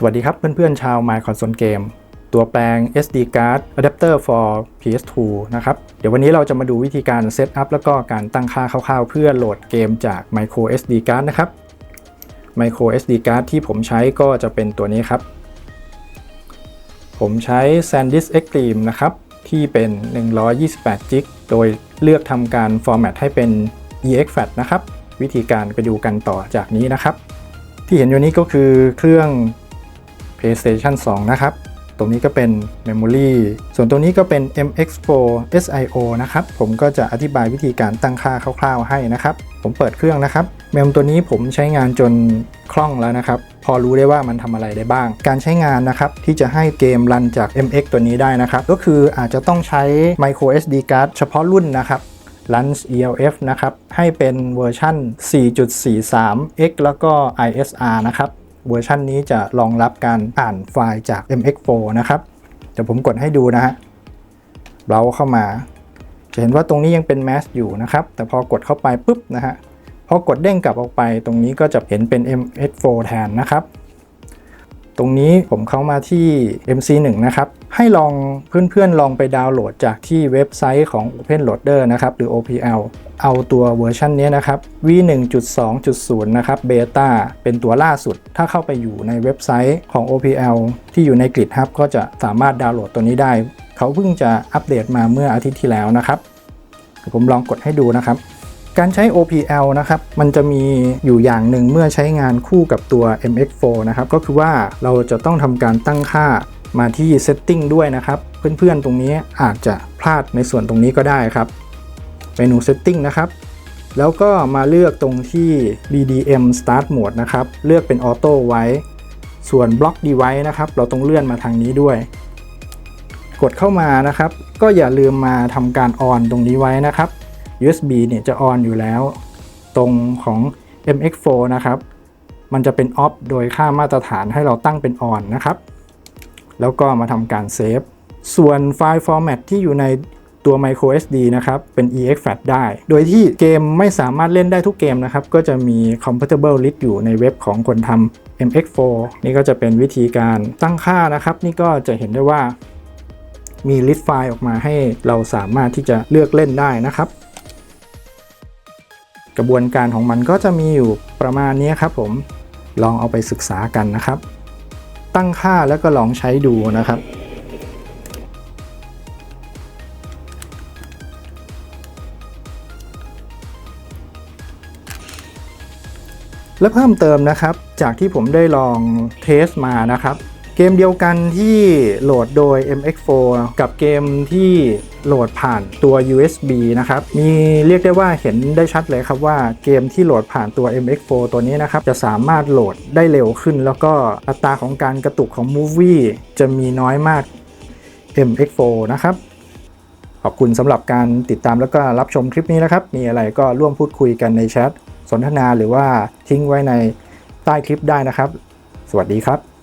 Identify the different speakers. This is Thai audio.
Speaker 1: สวัสดีครับเพื่อนๆชาว My Console Game ตัวแปลง SD card adapter for PS2 นะครับ เดี๋ยววันนี้เราจะมาดูวิธีการเซตอัพแล้วก็การตั้งค่าคร่าวๆ เพื่อโหลดเกมจาก micro SD card นะครับ micro SD card ที่ผมใช้ก็จะเป็นตัวนี้ครับ ผมใช้ SanDisk Extreme นะครับ ที่เป็น 128 g b โดยเลือกทำการ format ให้เป็น EXFAT นะครับ วิธีการไปดูกันต่อจากนี้นะครับ ที่เห็นอยู่นี้ก็คือเครื่อง PlayStation 2 นะครับ ตรงนี้ก็เป็น Memory ส่วนตรงนี้ก็เป็น MX4 SIO นะครับ ผมก็จะอธิบายวิธีการตั้งค่าคร่าวๆให้นะครับ ผมเปิดเครื่องนะครับ เมมตัวนี้ผมใช้งานจนคล่องแล้วนะครับ พอรู้ได้ว่ามันทำอะไรได้บ้าง การใช้งานนะครับ ที่จะให้เกมรันจาก MX ตัวนี้ได้นะครับ ก็คืออาจจะต้องใช้ micro SD card เฉพาะรุ่นนะครับ Lunch ELF นะครับ ให้เป็นเวอร์ชัน 4.43x แล้วก็ ISR นะครับ เวอร์ชันนี้จะรองรับการอ่านไฟล์จาก MX4 นะครับเดี๋ยวผมกดให้ดูนะฮะเราเข้ามา จะเห็นว่าตรงนี้ยังเป็น Mask อยู่นะครับ แต่พอกดเข้าไปปุ๊บนะฮะพอกดเด้งกลับออกไปตรงนี้ก็จะเห็นเป็น MX4 แทนนะครับ ตรงนี้ผมเข้ามาที่ MC1 นะครับ ให้ลองเพื่อนๆลองไปดาวน์โหลดจากที่เว็บไซต์ของ OpenLoader นะครับ หรือ OPL เอาตัวเวอร์ชันนี้นะครับ v1.2.0 นะครับเบต้าเป็นตัวล่าสุด ถ้าเข้าไปอยู่ในเว็บไซต์ของ OPL ที่อยู่ใน GitHub ก็จะสามารถดาวน์โหลดตัวนี้ได้ เขาเพิ่งจะอัปเดตมาเมื่ออาทิตย์ที่แล้วนะครับผมลองกดให้ดูนะครับ การใช้ OPL นะครับ มันจะมีอยู่อย่างหนึ่งเมื่อใช้งานคู่กับตัว MX4 นะครับ ก็คือว่าเราจะต้องทำการตั้งค่ามาที่ Setting ด้วยนะครับ เพื่อนๆ ตรงนี้อาจจะพลาดในส่วนตรงนี้ก็ได้ครับ เมนู Setting นะครับ แล้วก็มาเลือกตรงที่ BDM Start Mode นะครับ เลือกเป็น Auto ไว้ ส่วน Block Device นะครับ เราต้องเลื่อนมาทางนี้ด้วย กดเข้ามานะครับ ก็อย่าลืมมาทำการ On ตรงนี้ไว้นะครับ USB เนี่ยจะ On อยู่แล้ว ตรงของ MX4 นะครับ มันจะเป็น Off โดยค่ามาตรฐานให้เราตั้งเป็น On นนะครับ แล้วก็มาทำการเซฟ ส่วนไฟล์ Format ที่อยู่ในตัว micro SD นะครับ เป็น EXFAT ได้ โดยที่เกมไม่สามารถเล่นได้ทุกเกมนะครับ ก็จะมี compatible list อยู่ในเว็บของคนทำ MX4 นี่ก็จะเป็นวิธีการตั้งค่านะครับ นี่ก็จะเห็นได้ว่ามี list ไฟล์ออกมาให้เราสามารถที่จะเลือกเล่นได้นะครับ กระบวนการของมันก็จะมีอยู่ประมาณนี้ครับผมลองเอาไปศึกษากันนะครับ ตั้งค่าแล้วก็ลองใช้ดูนะครับและเพิ่มเติมนะครับ จากที่ผมได้ลองเทสมานะครับ เกมเดียวกันที่โหลดโดย MX4 กับเกมที่โหลดผ่านตัว USB นะครับ มีเรียกได้ว่าเห็นได้ชัดเลยครับว่าเกมที่โหลดผ่านตัว MX4 ตัวนี้นะครับ จะสามารถโหลดได้เร็วขึ้น แล้วก็อัตราของการกระตุกของ Movie จะมีน้อยมาก MX4 นะครับ ขอบคุณสำหรับการติดตามแล้วก็รับชมคลิปนี้นะครับ มีอะไรก็ร่วมพูดคุยกันในแชทสนทนาหรือว่าทิ้งไว้ในใต้คลิปได้นะครับ สวัสดีครับ